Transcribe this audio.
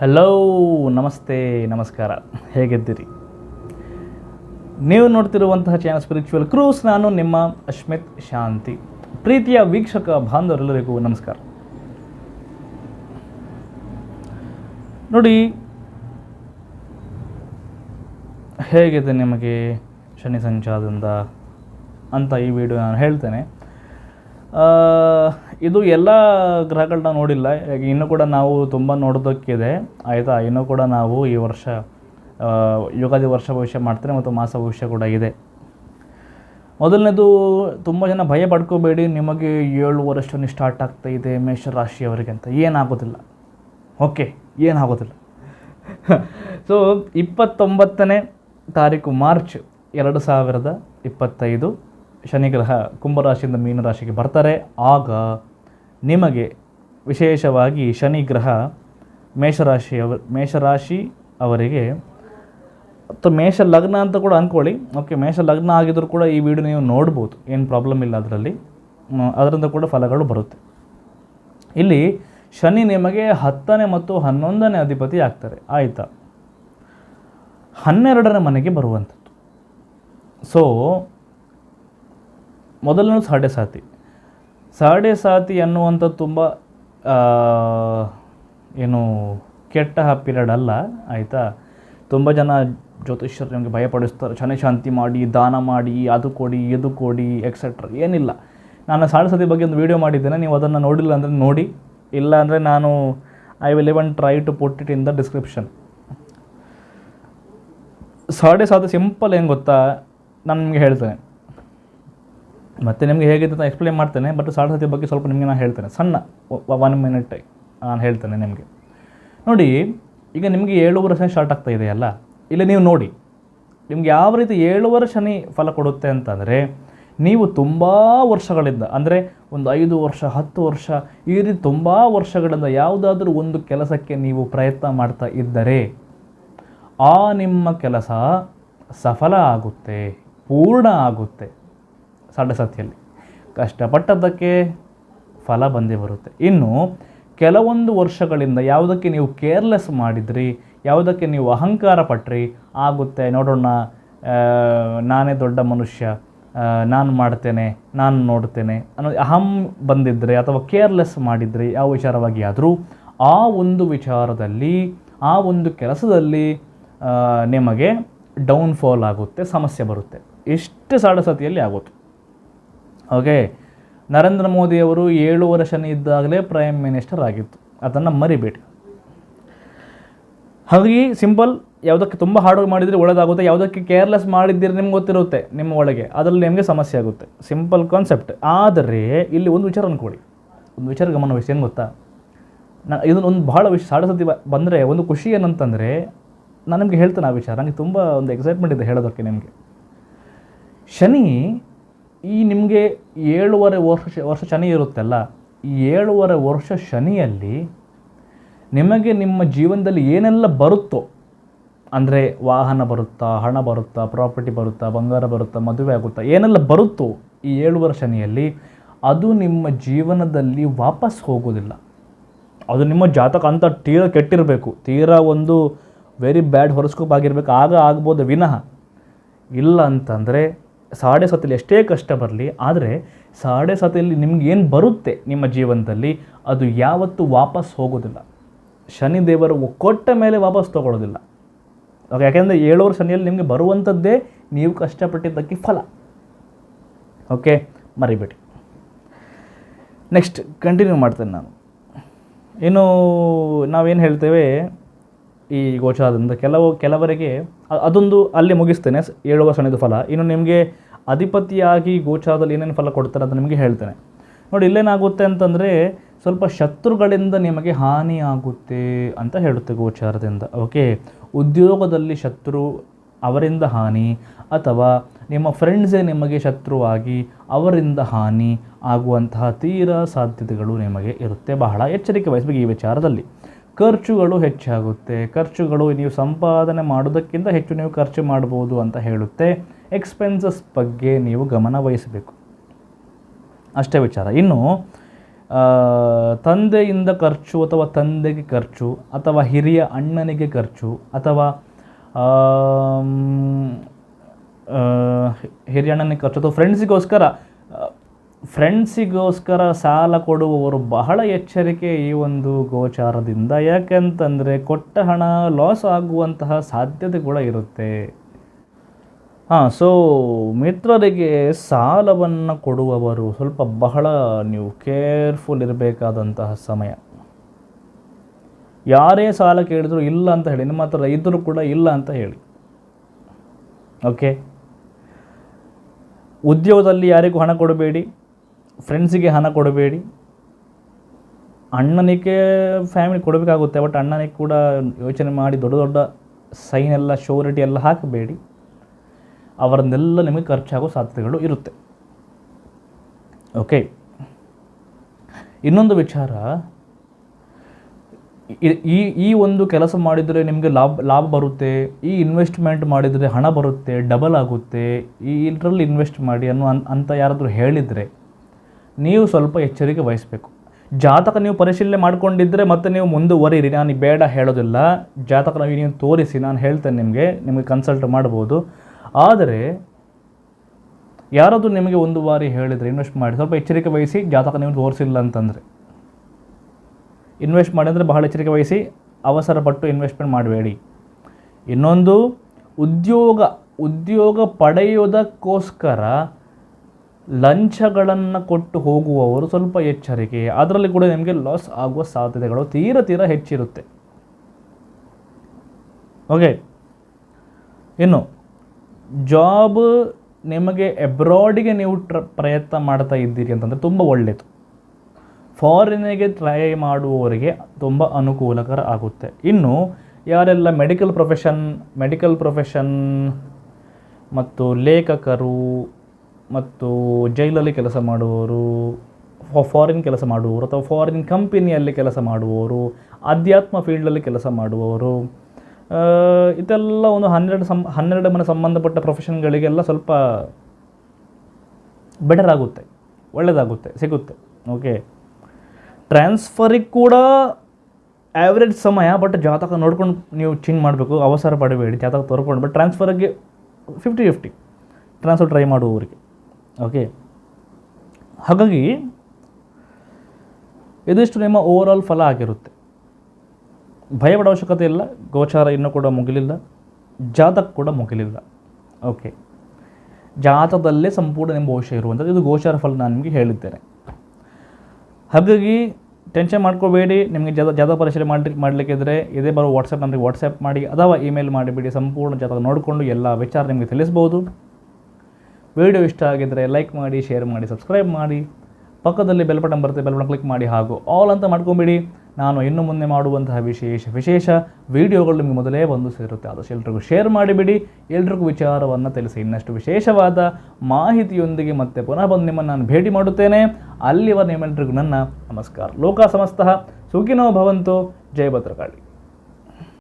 Hello ನಮಸ್ತೆ, ನಮಸ್ಕಾರ. ಹೇಗಿದ್ದೀರಿ? ನೀವು ನೋಡ್ತಿರುವಂತಹ ಚಾನಲ್ ಸ್ಪಿರಿಚುವಲ್ ಕ್ರೂಸ್ ನಾನು ನಿಮ್ಮ ಅಶ್ಮಿತ್ ಶಾಂತಿ. ಪ್ರೀತಿಯ ವೀಕ್ಷಕ ಬಾಂಧವರೆಲ್ಲರಿಗೂ ನಮಸ್ಕಾರ. ನೋಡಿ, ಹೇಗಿದೆ ನಿಮಗೆ ಶನಿ ಸಂಚಾರದಿಂದ ಅಂತ ಈ ವಿಡಿಯೋ ನಾನು ಹೇಳ್ತೇನೆ. ಇದು ಎಲ್ಲ ಗ್ರಹಗಳನ್ನ ನೋಡಿಲ್ಲ. ಇನ್ನೂ ಕೂಡ ನಾವು ತುಂಬ ನೋಡೋದಕ್ಕಿದೆ. ಆಯಿತಾ? ಇನ್ನೂ ಕೂಡ ನಾವು ಈ ವರ್ಷ ಯುಗಾದಿ ವರ್ಷ ಭವಿಷ್ಯ ಮಾಡ್ತೇನೆ ಮತ್ತು ಮಾಸ ಭವಿಷ್ಯ ಕೂಡ ಇದೆ. ಮೊದಲನೇದು, ತುಂಬ ಜನ ಭಯ ಪಡ್ಕೋಬೇಡಿ. ನಿಮಗೆ ಏಳು ವರ್ಷ ಸ್ಟಾರ್ಟ್ ಆಗ್ತಾ ಇದೆ ಮೇಷರಾಶಿಯವರಿಗೆ ಅಂತ. ಏನಾಗೋದಿಲ್ಲ. ಓಕೆ ಏನಾಗೋದಿಲ್ಲ. ಸೊ ಇಪ್ಪತ್ತೊಂಬತ್ತನೇ ತಾರೀಕು ಮಾರ್ಚ್ ಎರಡು ಸಾವಿರದ ಇಪ್ಪತ್ತೈದು. ಶನಿ ಗ್ರಹ ಕುಂಭರಾಶಿಯಿಂದ ಮೀನರಾಶಿಗೆ ಬರ್ತಾರೆ. ಆಗ ನಿಮಗೆ ವಿಶೇಷವಾಗಿ ಶನಿ ಗ್ರಹ ಮೇಷರಾಶಿಯವ ಮೇಷರಾಶಿ ಅವರಿಗೆ ಅಥವಾ ಮೇಷ ಲಗ್ನ ಅಂತ ಕೂಡ ಅಂದ್ಕೊಳ್ಳಿ. ಓಕೆ, ಮೇಷ ಲಗ್ನ ಆಗಿದ್ದರೂ ಕೂಡ ಈ ವಿಡಿಯೋ ನೀವು ನೋಡ್ಬೋದು. ಏನು ಪ್ರಾಬ್ಲಮ್ ಇಲ್ಲ ಅದರಲ್ಲಿ. ಅದರಿಂದ ಕೂಡ ಫಲಗಳು ಬರುತ್ತೆ. ಇಲ್ಲಿ ಶನಿ ನಿಮಗೆ ಹತ್ತನೇ ಮತ್ತು ಹನ್ನೊಂದನೇ ಅಧಿಪತಿ ಆಗ್ತಾರೆ. ಆಯಿತಾ? ಹನ್ನೆರಡನೇ ಮನೆಗೆ ಬರುವಂಥದ್ದು. ಸೊ ಮೊದಲನೇ ಸಾಡೆ ಸಾತಿ. ಸಾಡೆ ಸಾತಿ ಅನ್ನುವಂಥದ್ದು ತುಂಬ ಏನು ಕೆಟ್ಟ ಪೀರಿಯಡ್ ಅಲ್ಲ ಆಯಿತಾ? ತುಂಬ ಜನ ಜ್ಯೋತಿಷ್ಯರು ನಿಮಗೆ ಭಯಪಡಿಸ್ತಾರೆ. ಶನಿ ಶಾಂತಿ ಮಾಡಿ, ದಾನ ಮಾಡಿ, ಅದು ಕೊಡಿ, ಇದು ಕೊಡಿ ಎಕ್ಸೆಟ್ರಾ ಏನಿಲ್ಲ. ನಾನು ಸಾಡೆ ಸಾತಿ ಬಗ್ಗೆ ಒಂದು ವೀಡಿಯೋ ಮಾಡಿದ್ದೇನೆ. ನೀವು ಅದನ್ನು ನೋಡಿಲ್ಲ ಅಂದರೆ ನೋಡಿ. ಇಲ್ಲ ಅಂದರೆ ನಾನು I will even try to put it in the description Sade Sati simple ಏನು ಗೊತ್ತಾ? ನಾನು ನಿಮಗೆ ಹೇಳ್ತೇನೆ. ಮತ್ತು ನಿಮಗೆ ಹೇಗಿದೆ ಅಂತ ಎಕ್ಸ್ಪ್ಲೈನ್ ಮಾಡ್ತೇನೆ ಬಟ್ ಸಾಡೆ ಸತಿ ಬಗ್ಗೆ ಸ್ವಲ್ಪ ನಿಮಗೆ ನಾನು ಹೇಳ್ತೇನೆ. ಸಣ್ಣ ಒನ್ ಮಿನಿಟ್ ನಾನು ಹೇಳ್ತೇನೆ ನಿಮಗೆ. ನೋಡಿ, ಈಗ ನಿಮಗೆ ಏಳುವರೆ ಶನಿ ಸ್ಟಾರ್ಟ್ ಆಗ್ತಾ ಇದೆಯಲ್ಲ ಇಲ್ಲಿ ನೀವು ನೋಡಿ, ನಿಮ್ಗೆ ಯಾವ ರೀತಿ ಏಳುವರೆ ಶನಿ ಫಲ ಕೊಡುತ್ತೆ ಅಂತಂದರೆ, ನೀವು ತುಂಬ ವರ್ಷಗಳಿಂದ, ಅಂದರೆ ಒಂದು ಐದು ವರ್ಷ, ಹತ್ತು ವರ್ಷ, ಈ ರೀತಿ ತುಂಬ ವರ್ಷಗಳಿಂದ ಯಾವುದಾದ್ರೂ ಒಂದು ಕೆಲಸಕ್ಕೆ ನೀವು ಪ್ರಯತ್ನ ಮಾಡ್ತಾ ಇದ್ದರೆ, ಆ ನಿಮ್ಮ ಕೆಲಸ ಸಫಲ ಆಗುತ್ತೆ, ಪೂರ್ಣ ಆಗುತ್ತೆ. ಸಾಡೆ ಸತಿಯಲ್ಲಿ ಕಷ್ಟಪಟ್ಟದ್ದಕ್ಕೆ ಫಲ ಬಂದೇ ಬರುತ್ತೆ. ಇನ್ನು ಕೆಲವೊಂದು ವರ್ಷಗಳಿಂದ ಯಾವುದಕ್ಕೆ ನೀವು ಕೇರ್ಲೆಸ್ ಮಾಡಿದ್ರಿ, ಯಾವುದಕ್ಕೆ ನೀವು ಅಹಂಕಾರ ಪಟ್ರಿ, ಆಗುತ್ತೆ ನೋಡೋಣ ನಾನೇ ದೊಡ್ಡ ಮನುಷ್ಯ ನಾನು ಮಾಡ್ತೇನೆ, ನಾನು ನೋಡ್ತೇನೆ ಅನ್ನೋ ಅಹಂ ಬಂದಿದ್ದರೆ ಅಥವಾ ಕೇರ್ಲೆಸ್ ಮಾಡಿದರೆ ಯಾವ ವಿಚಾರವಾಗಿ ಆದರೂ ಆ ಒಂದು ವಿಚಾರದಲ್ಲಿ, ಆ ಒಂದು ಕೆಲಸದಲ್ಲಿ ನಿಮಗೆ ಡೌನ್ಫಾಲ್ ಆಗುತ್ತೆ, ಸಮಸ್ಯೆ ಬರುತ್ತೆ. ಎಷ್ಟು ಸಾಡಸತಿಯಲ್ಲಿ ಆಗುತ್ತೆ ಓಕೆ ನರೇಂದ್ರ ಮೋದಿಯವರು ಏಳು ವರ್ಷ ಇದ್ದಾಗಲೇ ಪ್ರೈಮ್ ಮಿನಿಸ್ಟರ್ ಆಗಿತ್ತು. ಅದನ್ನು ಮರಿಬೇಡಿ. ಹಾಗಾಗಿ ಸಿಂಪಲ್ ಯಾವುದಕ್ಕೆ ತುಂಬ ಹಾರ್ಡ್ ಮಾಡಿದರೆ ಒಳ್ಳೆದಾಗುತ್ತೆ. ಯಾವುದಕ್ಕೆ ಕೇರ್ಲೆಸ್ ಮಾಡಿದ್ದೀರಿ ನಿಮ್ಗೆ ಗೊತ್ತಿರುತ್ತೆ ನಿಮ್ಮ ಒಳಗೆ. ಅದರಲ್ಲಿ ನಿಮಗೆ ಸಮಸ್ಯೆ ಆಗುತ್ತೆ. ಸಿಂಪಲ್ ಕಾನ್ಸೆಪ್ಟ್ ಆದರೆ ಇಲ್ಲಿ ಒಂದು ವಿಚಾರ ಅಂದ್ಕೊಳ್ಳಿ ಒಂದು ವಿಚಾರ ಗಮನ ವಿಷಯ ಏನು ಗೊತ್ತಾ? ನಾ ಇದನ್ನು ಒಂದು ಭಾಳ ವಿಷಯ ಸಾಡ ಸತಿ ಬಂದರೆ ಒಂದು ಖುಷಿ ಏನಂತಂದರೆ ನಾನು ನಿಮಗೆ ಹೇಳ್ತೇನೆ ಆ ವಿಚಾರ. ನನಗೆ ತುಂಬ ಒಂದು ಎಕ್ಸೈಟ್ಮೆಂಟ್ ಇದೆ ಹೇಳೋದಕ್ಕೆ ನಿಮಗೆ. ಶನಿ ಈ ನಿಮಗೆ ಏಳುವರೆ ವರ್ಷ ವರ್ಷ ಶನಿ ಇರುತ್ತಲ್ಲ, ಈ ಏಳುವರೆ ವರ್ಷ ಶನಿಯಲ್ಲಿ ನಿಮಗೆ ನಿಮ್ಮ ಜೀವನದಲ್ಲಿ ಏನೆಲ್ಲ ಬರುತ್ತೋ, ಅಂದರೆ ವಾಹನ ಬರುತ್ತಾ, ಹಣ ಬರುತ್ತಾ ಪ್ರಾಪರ್ಟಿ ಬರುತ್ತಾ, ಬಂಗಾರ ಬರುತ್ತಾ, ಮದುವೆ ಆಗುತ್ತಾ, ಏನೆಲ್ಲ ಬರುತ್ತೋ ಈ ಏಳುವರೆ ಶನಿಯಲ್ಲಿ, ಅದು ನಿಮ್ಮ ಜೀವನದಲ್ಲಿ ವಾಪಸ್ ಹೋಗೋದಿಲ್ಲ ಅದು ನಿಮ್ಮ ಜಾತಕ ಅಂತ ತೀರಾ ಕೆಟ್ಟಿರಬೇಕು. ತೀರಾ ಒಂದು ವೆರಿ ಬ್ಯಾಡ್ ಹೊರಸ್ಕೋಪ್ ಆಗಿರಬೇಕು. ಆಗ ಆಗ್ಬೋದು ವಿನಃ. ಇಲ್ಲ ಅಂತಂದರೆ ಸಾಡೆ ಸತಿಲಿ ಎಷ್ಟೇ ಕಷ್ಟ ಬರಲಿ, ಆದರೆ ಸಾಡೆ ಸತಿಯಲ್ಲಿ ನಿಮ್ಗೆ ಏನು ಬರುತ್ತೆ ನಿಮ್ಮ ಜೀವನದಲ್ಲಿ, ಅದು ಯಾವತ್ತೂ ವಾಪಸ್ ಹೋಗೋದಿಲ್ಲ. ಶನಿ ದೇವರು ಕೊಟ್ಟ ಮೇಲೆ ವಾಪಸ್ ತಗೊಳ್ಳೋದಿಲ್ಲ. ಯಾಕೆಂದರೆ ಏಳುವರು ಶನಿಯಲ್ಲಿ ನಿಮಗೆ ಬರುವಂಥದ್ದೇ ನೀವು ಕಷ್ಟಪಟ್ಟಿದ್ದಕ್ಕೆ ಫಲ. ಓಕೆ, ಮರಿಬೇಡಿ. ನೆಕ್ಸ್ಟ್ ಕಂಟಿನ್ಯೂ ಮಾಡ್ತೇನೆ ನಾನು. ಇನ್ನು ನಾವೇನು ಹೇಳ್ತೇವೆ ಈ ಗೋಚಾರದಿಂದ ಕೆಲವು, ಕೆಲವರಿಗೆ ಅದೊಂದು ಅಲ್ಲಿ ಮುಗಿಸ್ತೇನೆ ಏಳುವ ಶನಿದು ಫಲ. ಇನ್ನು ನಿಮಗೆ ಅಧಿಪತಿಯಾಗಿ ಗೋಚಾರದಲ್ಲಿ ಏನೇನು ಫಲ ಕೊಡ್ತಾರೆ ಅಂತ ನಿಮಗೆ ಹೇಳ್ತೇನೆ. ನೋಡಿ, ಇಲ್ಲೇನಾಗುತ್ತೆ ಅಂತಂದರೆ ಸ್ವಲ್ಪ ಶತ್ರುಗಳಿಂದ ನಿಮಗೆ ಹಾನಿ ಆಗುತ್ತೆ ಅಂತ ಹೇಳುತ್ತೆ ಗೋಚಾರದಿಂದ. ಓಕೆ? ಉದ್ಯೋಗದಲ್ಲಿ ಶತ್ರು ಅವರಿಂದ ಹಾನಿ, ಅಥವಾ ನಿಮ್ಮ ಫ್ರೆಂಡ್ಸೇ ನಿಮಗೆ ಶತ್ರುವಾಗಿ ಅವರಿಂದ ಹಾನಿ ಆಗುವಂತಹ ತೀರಾ ಸಾಧ್ಯತೆಗಳು ನಿಮಗೆ ಇರುತ್ತೆ. ಬಹಳ ಎಚ್ಚರಿಕೆ ವಹಿಸಬೇಕು ಈ ವಿಚಾರದಲ್ಲಿ. ಖರ್ಚುಗಳು ಹೆಚ್ಚಾಗುತ್ತೆ. ಖರ್ಚುಗಳು ನೀವು ಸಂಪಾದನೆ ಮಾಡೋದಕ್ಕಿಂತ ಹೆಚ್ಚು ನೀವು ಖರ್ಚು ಮಾಡ್ಬೋದು ಅಂತ ಹೇಳುತ್ತೆ. ಎಕ್ಸ್ಪೆನ್ಸಸ್ ಬಗ್ಗೆ ನೀವು ಗಮನ ವಹಿಸಬೇಕು. ಅಷ್ಟೇ ವಿಚಾರ. ಇನ್ನು ತಂದೆಯಿಂದ ಖರ್ಚು ಅಥವಾ ತಂದೆಗೆ ಖರ್ಚು ಅಥವಾ ಹಿರಿಯ ಅಣ್ಣನಿಗೆ ಖರ್ಚು ಅಥವಾ ಹಿರಿಯ ಅಣ್ಣನಿಗೆ ಖರ್ಚು ಅಥವಾ ಫ್ರೆಂಡ್ಸಿಗೋಸ್ಕರ ಫ್ರೆಂಡ್ಸಿಗೋಸ್ಕರ ಸಾಲ ಕೊಡುವವರು ಬಹಳ ಎಚ್ಚರಿಕೆ ಈ ಒಂದು ಗೋಚಾರದಿಂದ. ಯಾಕೆಂತಂದರೆ ಕೊಟ್ಟ ಹಣ ಲಾಸ್ ಆಗುವಂತಹ ಸಾಧ್ಯತೆ ಕೂಡ ಇರುತ್ತೆ. ಹಾಂ, ಸೊ ಮಿತ್ರರಿಗೆ ಸಾಲವನ್ನು ಕೊಡುವವರು ಸ್ವಲ್ಪ ಬಹಳ ನೀವು ಕೇರ್ಫುಲ್ ಇರಬೇಕಾದಂತಹ ಸಮಯ. ಯಾರೇ ಸಾಲ ಕೇಳಿದ್ರು ಇಲ್ಲ ಅಂತ ಹೇಳಿ, ನಿಮ್ಮ ಹತ್ರ ಇದ್ದರೂ ಕೂಡ ಇಲ್ಲ ಅಂತ ಹೇಳಿ. ಓಕೆ? ಉದ್ಯೋಗದಲ್ಲಿ ಯಾರಿಗೂ ಹಣ ಕೊಡಬೇಡಿ. ಫ್ರೆಂಡ್ಸಿಗೆ ಹಣ ಕೊಡಬೇಡಿ. ಅಣ್ಣನಿಗೆ ಫ್ಯಾಮಿಲಿ ಕೊಡಬೇಕಾಗುತ್ತೆ ಬಟ್ ಅಣ್ಣನಿಗೆ ಕೂಡ ಯೋಚನೆ ಮಾಡಿ ದೊಡ್ಡ ದೊಡ್ಡ ಸೈನ್ ಎಲ್ಲ ಶೋರಿಟಿ ಎಲ್ಲ ಹಾಕಬೇಡಿ. ಅವರನ್ನೆಲ್ಲ ನಿಮಗೆ ಖರ್ಚಾಗೋ ಸಾಧ್ಯತೆಗಳು ಇರುತ್ತೆ. ಓಕೆ ಇನ್ನೊಂದು ವಿಚಾರ, ಈ ಈ ಒಂದು ಕೆಲಸ ಮಾಡಿದರೆ ನಿಮಗೆ ಲಾಭ ಲಾಭ ಬರುತ್ತೆ, ಈ ಇನ್ವೆಸ್ಟ್ಮೆಂಟ್ ಮಾಡಿದರೆ ಹಣ ಬರುತ್ತೆ ಡಬಲ್ ಆಗುತ್ತೆ, ಈ ಇದರಲ್ಲಿ ಇನ್ವೆಸ್ಟ್ ಮಾಡಿ ಅನ್ನೋ ಅಂತ ಯಾರಾದರೂ ಹೇಳಿದರೆ ನೀವು ಸ್ವಲ್ಪ ಎಚ್ಚರಿಕೆ ವಹಿಸಬೇಕು. ಜಾತಕ ನೀವು ಪರಿಶೀಲನೆ ಮಾಡ್ಕೊಂಡಿದ್ದರೆ ಮತ್ತೆ ನೀವು ಮುಂದುವರಿಯಿರಿ. ನಾನು ಬೇಡ ಹೇಳೋದಿಲ್ಲ. ಜಾತಕ ನೀವು ತೋರಿಸಿ, ನಾನು ಹೇಳ್ತೇನೆ ನಿಮಗೆ. ನಿಮಗೆ ಕನ್ಸಲ್ಟ್ ಮಾಡ್ಬೋದು. ಆದರೆ, ಯಾರಾದರೂ ನಿಮಗೆ ಒಂದು ಬಾರಿ ಹೇಳಿದರೆ ಇನ್ವೆಸ್ಟ್ ಮಾಡಿ, ಸ್ವಲ್ಪ ಎಚ್ಚರಿಕೆ ವಹಿಸಿ, ಜಾತಕ ನೀವು ತೋರಿಸಿಲ್ಲ ಅಂತಂದರೆ. ಇನ್ವೆಸ್ಟ್ ಮಾಡಿ ಅಂದರೆ ಬಹಳ ಎಚ್ಚರಿಕೆ ವಹಿಸಿ ಅವಸರಪಟ್ಟು ಇನ್ವೆಸ್ಟ್ಮೆಂಟ್ ಮಾಡಬೇಡಿ. ಇನ್ನೊಂದು, ಉದ್ಯೋಗ ಉದ್ಯೋಗ ಪಡೆಯೋದಕ್ಕೋಸ್ಕರ ಲಂಚಗಳನ್ನು ಕೊಟ್ಟು ಹೋಗುವವರು ಸ್ವಲ್ಪ ಎಚ್ಚರಿಕೆ. ಅದರಲ್ಲಿ ಕೂಡ ನಿಮಗೆ ಲಾಸ್ ಆಗುವ ಸಾಧ್ಯತೆಗಳು ತೀರ ತೀರ ಹೆಚ್ಚಿರುತ್ತೆ. ಓಕೆ ಇನ್ನು ಜಾಬ್ ನಿಮಗೆ ಎಬ್ರಾಡಿಗೆ ನೀವು ಟ್ರ, ಪ್ರಯತ್ನ ಮಾಡ್ತಾ ಇದ್ದೀರಿ ಅಂತಂದರೆ ತುಂಬ ಒಳ್ಳೆಯದು ಫಾರಿನಿಗೆ ಟ್ರೈ ಮಾಡುವವರಿಗೆ ತುಂಬ ಅನುಕೂಲಕರ ಆಗುತ್ತೆ. ಇನ್ನು, ಯಾರೆಲ್ಲ ಮೆಡಿಕಲ್ ಪ್ರೊಫೆಷನ್ ಮೆಡಿಕಲ್ ಪ್ರೊಫೆಷನ್ ಮತ್ತು ಲೇಖಕರು ಮತ್ತು ಜೈಲಲ್ಲಿ ಕೆಲಸ ಮಾಡುವವರು ಫಾರಿನ್ ಕೆಲಸ ಮಾಡುವವರು ಅಥವಾ ಫಾರಿನ್ ಕಂಪನಿಯಲ್ಲಿ ಕೆಲಸ ಮಾಡುವವರು, ಅಧ್ಯಾತ್ಮ ಫೀಲ್ಡಲ್ಲಿ ಕೆಲಸ ಮಾಡುವವರು ಇದೆಲ್ಲ ಒಂದು ಹನ್ನೆರಡು ಸಂ, ಹನ್ನೆರಡು ಮನೆ ಸಂಬಂಧಪಟ್ಟ ಪ್ರೊಫೆಷನ್ಗಳಿಗೆಲ್ಲ ಸ್ವಲ್ಪ ಬೆಟರ್ ಆಗುತ್ತೆ ಒಳ್ಳೆಯದಾಗುತ್ತೆ ಸಿಗುತ್ತೆ ಓಕೆ ಟ್ರಾನ್ಸ್ಫರಿಗೆ ಕೂಡ ಆ್ಯಾವ್ರೇಜ್ ಸಮಯ ಬಟ್ ಜಾತಕ ನೋಡ್ಕೊಂಡು ನೀವು ಚೇಂಜ್ ಮಾಡಬೇಕು, ಅವಸರ ಪಡಬೇಡಿ, ಜಾತಕ ತೋರ್ಕೊಂಡು ಬಟ್ ಟ್ರಾನ್ಸ್ಫರಿಗೆ ಫಿಫ್ಟಿ ಫಿಫ್ಟಿ ಟ್ರಾನ್ಸ್ಫರ್ ಟ್ರೈ ಮಾಡುವವರಿಗೆ. ಓಕೆ ಹಾಗಾಗಿ ಇದಿಷ್ಟು ನಿಮ್ಮ ಓವರ್ ಆಲ್ ಫಲ ಆಗಿರುತ್ತೆ. ಭಯಪಡ ಅವಶ್ಯಕತೆ ಇಲ್ಲ, ಗೋಚಾರ ಇನ್ನೂ ಕೂಡ ಮುಗಿಲಿಲ್ಲ, ಜಾತಕ ಕೂಡ ಮುಗಿಲಿಲ್ಲ. ಓಕೆ ಜಾತದಲ್ಲೇ ಸಂಪೂರ್ಣ ನಿಮ್ಮ ಭವಿಷ್ಯ ಇರುವಂಥದ್ದು. ಇದು ಗೋಚಾರ ಫಲ ನಾನು ನಿಮಗೆ ಹೇಳಿದ್ದೇನೆ. ಹಾಗಾಗಿ ಟೆನ್ಷನ್ ಮಾಡ್ಕೋಬೇಡಿ, ನಿಮಗೆ ಜಾತ ಜಾತ ಪರಿಶೀಲನೆ ಮಾಡಿ ಮಾಡಲಿಕ್ಕಿದ್ರೆ ಇದೇ ಬರೋ ವಾಟ್ಸಪ್ ನಂಬರಿಗೆ ವಾಟ್ಸಪ್ ಮಾಡಿ, ಅಥವಾ ಇಮೇಲ್ ಮಾಡಿಬಿಡಿ ಸಂಪೂರ್ಣ ಜಾತಕ ನೋಡಿಕೊಂಡು ಎಲ್ಲ ವಿಚಾರ ನಿಮಗೆ ತಿಳಿಸ್ಬೋದು. ವಿಡಿಯೋ ಇಷ್ಟ ಆಗಿದ್ದರೆ ಲೈಕ್ ಮಾಡಿ ಶೇರ್ ಮಾಡಿ ಸಬ್ಸ್ಕ್ರೈಬ್ ಮಾಡಿ. ಪಕ್ಕದಲ್ಲಿ ಬೆಲ್ ಬಟನ್ ಬರುತ್ತೆ ಬೆಲ್ ಬಟನ್ ಕ್ಲಿಕ್ ಮಾಡಿ ಹಾಗೂ ಆಲ್ ಅಂತ ಮಾಡ್ಕೊಂಬಿಡಿ. ನಾನು ಇನ್ನು ಮುಂದೆ ಮಾಡುವಂತಹ ವಿಶೇಷ ವಿಶೇಷ ವಿಡಿಯೋಗಳು ನಿಮಗೆ ಮೊದಲೇ ಬಂದು ಸೇರುತ್ತೆ. ಆದಷ್ಟು ಎಲ್ರಿಗೂ ಶೇರ್ ಮಾಡಿಬಿಡಿ. ಎಲ್ರಿಗೂ ವಿಚಾರವನ್ನು ತಿಳಿಸಿ. ಇನ್ನಷ್ಟು ವಿಶೇಷವಾದ ಮಾಹಿತಿಯೊಂದಿಗೆ ಮತ್ತೆ ಪುನಃ ಬಂದು ನಿಮ್ಮನ್ನು ನಾನು ಭೇಟಿ ಮಾಡುತ್ತೇನೆ. ಅಲ್ಲಿವ ನಿಮ್ಮೆಲ್ಲರಿಗೂ ನನ್ನ ನಮಸ್ಕಾರ. ಲೋಕ ಸಮಸ್ತಃ ಸುಖಿನೋ ಭವಂತು. ಜಯ ಭದ್ರಕಾಳಿ.